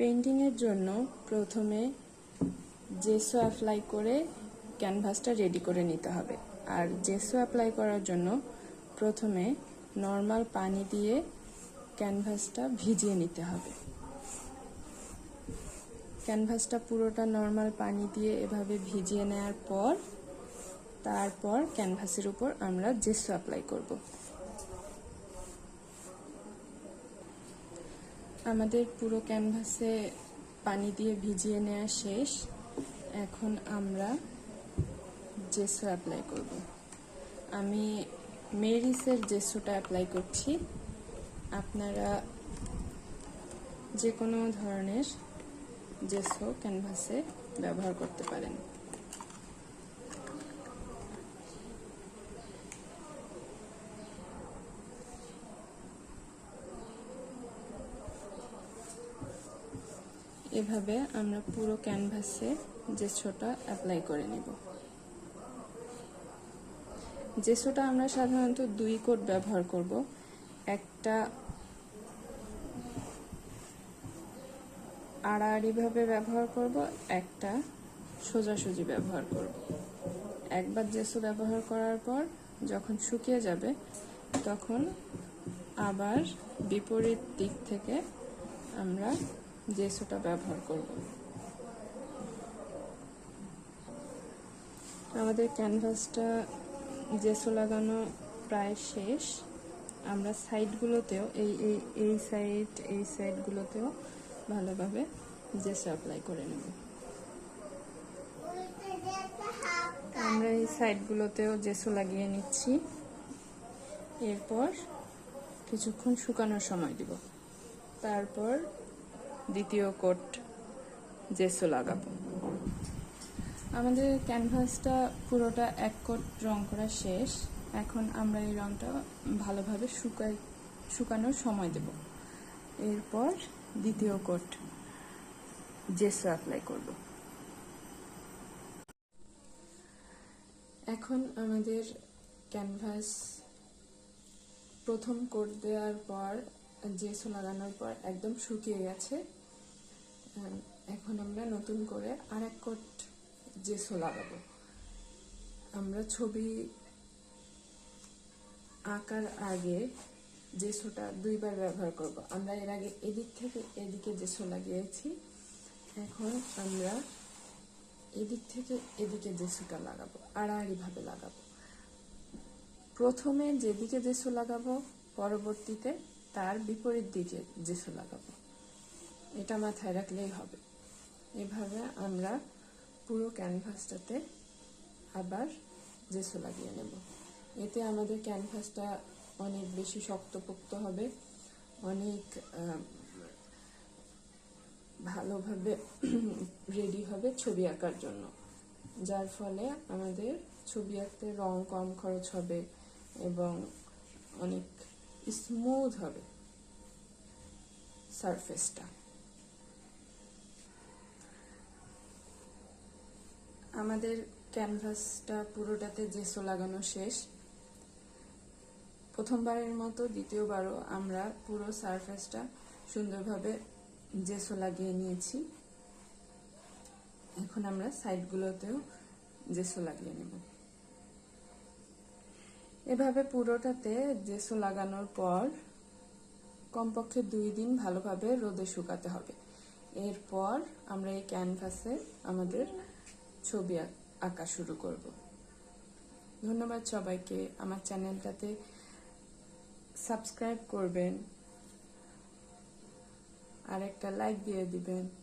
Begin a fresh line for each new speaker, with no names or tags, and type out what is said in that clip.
পেন্টিংয়ের জন্য প্রথমে জেসো অ্যাপ্লাই করে ক্যানভাসটা রেডি করে নিতে হবে। আর জেসো অ্যাপ্লাই করার জন্য প্রথমে নর্মাল পানি দিয়ে ক্যানভাসটা ভিজিয়ে নিতে হবে। ক্যানভাসটা পুরোটা নর্মাল পানি দিয়ে এভাবে ভিজিয়ে নেওয়ার পর, তারপর ক্যানভাসের উপর আমরা জেসো অ্যাপ্লাই করব। আমাদের পুরো ক্যানভাসে পানি দিয়ে ভিজিয়ে নেওয়া শেষ। এখন আমরা জেসো অ্যাপ্লাই করব। আমি মেরিসের জেসোটা অ্যাপ্লাই করছি। আপনারা যে কোনো ধরনের জেসো ক্যানভাসে ব্যবহার করতে পারেন। এভাবে আমরা পুরো ক্যানভাসে জেসোটা অ্যাপ্লাই করে নেব। জেসোটা আমরা সাধারণত দুই কোট ব্যবহার করব, একটা আড়াআড়িভাবে ব্যবহার করব, একটা সোজাসুজি ব্যবহার করব। একবার জেসো ব্যবহার করার পর যখন শুকিয়ে যাবে, তখন আবার বিপরীত দিক থেকে আমরা জেসোটা ব্যবহার করব। আমাদের ক্যানভাসটা জেসো লাগানো প্রায় শেষ। আমরা সাইডগুলোতেও এই এই এই সাইড এই সাইডগুলোতেও ভালোভাবে জেসো অ্যাপ্লাই করে নেব। আমরা এই সাইডগুলোতেও জেসো লাগিয়ে নিচ্ছি। এরপর কিছুক্ষণ শুকানোর সময় দিব। তারপর দ্বিতীয় কোট জেসো লাগাবো। আমাদের ক্যানভাসটা পুরোটা এক কোট রং করা শেষ। এখন আমরা এই রংটা ভালোভাবে শুকাই শুকানোর সময় দেব। এরপর দ্বিতীয় কোট জেসো অ্যাপ্লাই করব। এখন আমাদের ক্যানভাস প্রথম কোট দেওয়ার পর, জেসো লাগানোর পর একদম শুকিয়ে গেছে। এখন আমরা নতুন করে আর এক কোট জেসো লাগাবো আমরা ছবি আঁকার আগে জেসোটা দুইবার ব্যবহার করব। আমরা এর আগে এদিক থেকে এদিকে জেসো লাগিয়েছি এখন আমরা এদিক থেকে এদিকে জেসোটা লাগাবো, আড়াআড়িভাবে লাগাবো। প্রথমে যেদিকে জেসো লাগাবো, পরবর্তীতে তার বিপরীত দিকে জেসো লাগাবো। এটা মাথায় রাখলেই হবে। এভাবে আমরা পুরো ক্যানভাসটাতে আবার জেসো লাগিয়ে নেব। এতে আমাদের ক্যানভাসটা অনেক বেশি শক্তপোক্ত হবে, অনেক ভালোভাবে রেডি হবে ছবি আঁকার জন্য। যার ফলে আমাদের ছবি আঁকতে রং কম খরচ হবে এবং অনেক স্মুথ হবে সারফেসটা আমাদের ক্যানভাসটা পুরোটাতে জেসো লাগানো শেষ। প্রথমবারের মতো দ্বিতীয়বারও আমরা পুরো সারফেসটা সুন্দরভাবে জেসো লাগিয়ে নিয়েছি। এখন আমরা সাইডগুলোতেও জেসো লাগিয়ে নেব। এভাবে পুরোটাতে জেসো লাগানোর পর কমপক্ষে দুই দিন ভালোভাবে রোদে শুকাতে হবে। এরপর আমরা এই ক্যানভাসে আমাদের ছবি আঁকা শুরু করব। ধন্যবাদ সবাইকে। আমার চ্যানেলটাতে সাবস্ক্রাইব করবেন। আর একটা লাইক দিয়ে দিবেন।